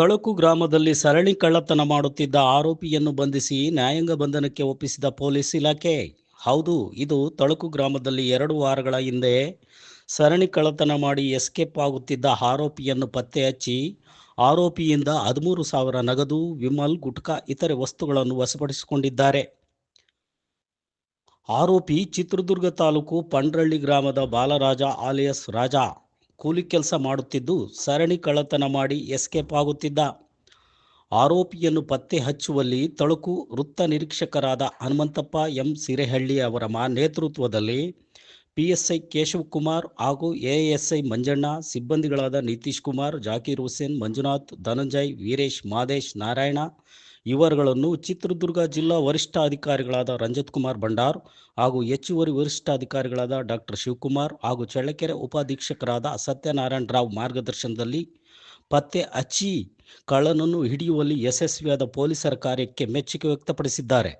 ತಳಕು ಗ್ರಾಮದಲ್ಲಿ ಸರಣಿ ಕಳ್ಳತನ ಮಾಡುತ್ತಿದ್ದ ಆರೋಪಿಯನ್ನು ಬಂಧಿಸಿ ನ್ಯಾಯಾಂಗ ಬಂಧನಕ್ಕೆ ಒಪ್ಪಿಸಿದ ಪೊಲೀಸ್ ಇಲಾಖೆ. ಹೌದು, ಇದು ತಳಕು ಗ್ರಾಮದಲ್ಲಿ ಎರಡು ವಾರಗಳ ಹಿಂದೆ ಸರಣಿ ಕಳ್ಳತನ ಮಾಡಿ ಎಸ್ಕೇಪ್ ಆಗುತ್ತಿದ್ದ ಆರೋಪಿಯನ್ನು ಪತ್ತೆ ಹಚ್ಚಿ, ಆರೋಪಿಯಿಂದ ಹದಿಮೂರು ಸಾವಿರ ನಗದು, ವಿಮಲ್, ಗುಟ್ಕಾ ಇತರೆ ವಸ್ತುಗಳನ್ನು ವಶಪಡಿಸಿಕೊಂಡಿದ್ದಾರೆ. ಆರೋಪಿ ಚಿತ್ರದುರ್ಗ ತಾಲೂಕು ಪಂಡ್ರಳ್ಳಿ ಗ್ರಾಮದ ಬಾಲರಾಜ, ಆಲಿಯಸ್ ರಾಜ. ಕೂಲಿ ಕೆಲಸ ಮಾಡುತ್ತಿದ್ದು ಸರಣಿ ಕಳ್ಳತನ ಮಾಡಿ ಎಸ್ಕೇಪ್ ಆಗುತ್ತಿದ್ದ. ಆರೋಪಿಯನ್ನು ಪತ್ತೆ ಹಚ್ಚುವಲ್ಲಿ ತಳುಕು ವೃತ್ತ ನಿರೀಕ್ಷಕರಾದ ಹನುಮಂತಪ್ಪ ಎಂ. ಸಿರೆಹಳ್ಳಿ ಅವರ ಮಾ ನೇತೃತ್ವದಲ್ಲಿ ಪಿಎಸ್ಐ ಕೇಶವಕುಮಾರ್ ಹಾಗೂ ಎಎಸ್ಐ ಮಂಜಣ್ಣ, ಸಿಬ್ಬಂದಿಗಳಾದ ನಿತೀಶ್ ಕುಮಾರ್, ಜಾಕೀರ್ ಹುಸೇನ್, ಮಂಜುನಾಥ್, ಧನಂಜಯ್, ವೀರೇಶ್, ಮಾದೇಶ್, ನಾರಾಯಣ ಇವರುಗಳನ್ನು ಚಿತ್ರದುರ್ಗ ಜಿಲ್ಲಾ ವರಿಷ್ಠ ಅಧಿಕಾರಿಗಳಾದ ರಂಜತ್ ಕುಮಾರ್ ಭಂಡಾರ್ ಹಾಗೂ ಹೆಚ್ಚುವರಿ ವರಿಷ್ಠ ಅಧಿಕಾರಿಗಳಾದ ಡಾಕ್ಟರ್ ಶಿವಕುಮಾರ್ ಹಾಗೂ ಚಳ್ಳಕೆರೆ ಉಪಾಧೀಕ್ಷಕರಾದ ಸತ್ಯನಾರಾಯಣ ರಾವ್ ಮಾರ್ಗದರ್ಶನದಲ್ಲಿ ಪತ್ತೆ ಹಚ್ಚಿ ಕಳ್ಳನನ್ನು ಹಿಡಿಯುವಲ್ಲಿ ಯಶಸ್ವಿಯಾದ ಪೊಲೀಸರ ಕಾರ್ಯಕ್ಕೆ ಮೆಚ್ಚುಗೆ ವ್ಯಕ್ತಪಡಿಸಿದ್ದಾರೆ.